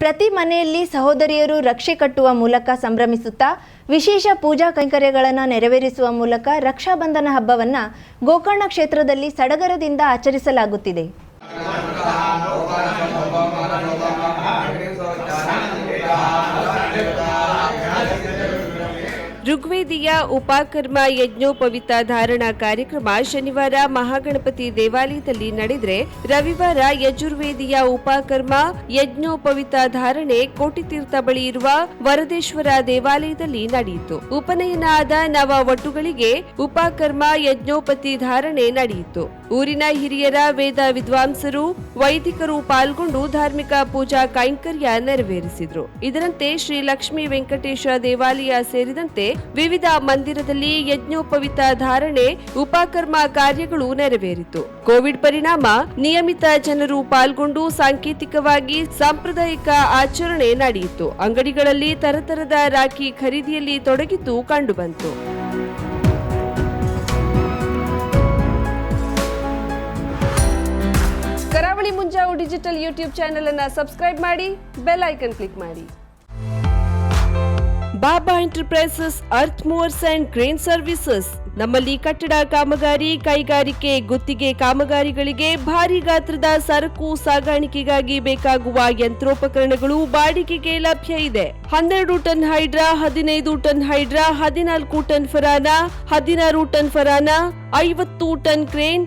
ಪ್ರತಿ ಮನೆಯಲ್ಲಿ ಸಹೋದರಿಯರು ರಕ್ಷೆ ಕಟ್ಟುವ ಮೂಲಕ ಸಂಭ್ರಮಿಸುತ್ತಾ, ವಿಶೇಷ ಪೂಜಾ ಕೈಂಕರ್ಯಗಳನ್ನು ನೆರವೇರಿಸುವ ಮೂಲಕ ರಕ್ಷಾಬಂಧನ ಹಬ್ಬವನ್ನು ಗೋಕರ್ಣ ಕ್ಷೇತ್ರದಲ್ಲಿ ಸಡಗರದಿಂದ ಆಚರಿಸಲಾಗುತ್ತಿದೆ. ಋಗ್ವೇದಿಯ ಉಪಾಕರ್ಮ ಯಜ್ಞೋಪವಿತ ಧಾರಣಾ ಕಾರ್ಯಕ್ರಮ ಶನಿವಾರ ಮಹಾಗಣಪತಿ ದೇವಾಲಯದಲ್ಲಿ ನಡೆದರೆ ರವಿವಾರ ಯಜುರ್ವೇದಿಯ ಉಪಕರ್ಮ ಯಜ್ಞೋಪವಿತ ಧಾರಣೆ ಕೋಟಿತೀರ್ಥ ಬಳಿ ಇರುವ ವರದೇಶ್ವರ ದೇವಾಲಯದಲ್ಲಿ ನಡೆಯಿತು. ಉಪನಯನ ಆದ ನವ ಒಟ್ಟುಗಳಿಗೆ ಉಪಾಕರ್ಮ ಯಜ್ಞೋಪತಿ ಧಾರಣೆ ನಡೆಯಿತು. ಊರಿನ ಹಿರಿಯರ ವೇದ ವಿದ್ವಾಂಸರು, ವೈದಿಕರು ಪಾಲ್ಗೊಂಡು ಧಾರ್ಮಿಕ ಪೂಜಾ ಕೈಂಕರ್ಯ ನೆರವೇರಿಸಿದ್ರು. ಇದರಂತೆ ಶ್ರೀ ಲಕ್ಷ್ಮೀ ವೆಂಕಟೇಶ ದೇವಾಲಯ ಸೇರಿದಂತೆ ವಿವಿಧ ಮಂದಿರದಲ್ಲಿ ಯಜ್ಞೋಪವಿತ ಧಾರಣೆ, ಉಪಕರ್ಮ ಕಾರ್ಯಗಳು ನೆರವೇರಿತು. ಕೋವಿಡ್ ಪರಿಣಾಮ ನಿಯಮಿತ ಜನರು ಪಾಲ್ಗೊಂಡು ಸಾಂಕೇತಿಕವಾಗಿ ಸಾಂಪ್ರದಾಯಿಕ ಆಚರಣೆ ನಡೆಯಿತು. ಅಂಗಡಿಗಳಲ್ಲಿ ತರತರದ ರಾಖಿ ಖರೀದಿಯಲ್ಲಿ ತೊಡಗಿದ್ದು ಕಂಡುಬಂತು. Karavali Munjavu digital YouTube channel ಅನ್ನು ಸಬ್ಸ್ಕ್ರೈಬ್ ಮಾಡಿ, ಬೆಲ್ ಐಕನ್ ಕ್ಲಿಕ್ ಮಾಡಿ. Baba enterprises, earth movers and crane services. ನಮ್ಮಲ್ಲಿ ಕಟ್ಟಡ ಕಾಮಗಾರಿ, ಕೈಗಾರಿಕೆ, ಗುತ್ತಿಗೆ ಕಾಮಗಾರಿಗಳಿಗೆ ಭಾರಿ ಗಾತ್ರದ ಸರಕು, ಸಾಗಾಣಿಕೆಗಾಗಿ ಬೇಕಾಗುವ ಯಂತ್ರೋಪಕರಣಗಳು ಬಾಡಿಗೆಗೆ ಲಭ್ಯ ಇದೆ. ಹನ್ನೆರಡು ಟನ್ ಹೈಡ್ರಾ, ಹದಿನೈದು ಟನ್ ಹೈಡ್ರಾ, ಹದಿನಾಲ್ಕು ಟನ್ ಫರಾನ, ಹದಿನಾರು ಟನ್ ಫರಾನ, ಐವತ್ತು ಟನ್ ಕ್ರೇನ್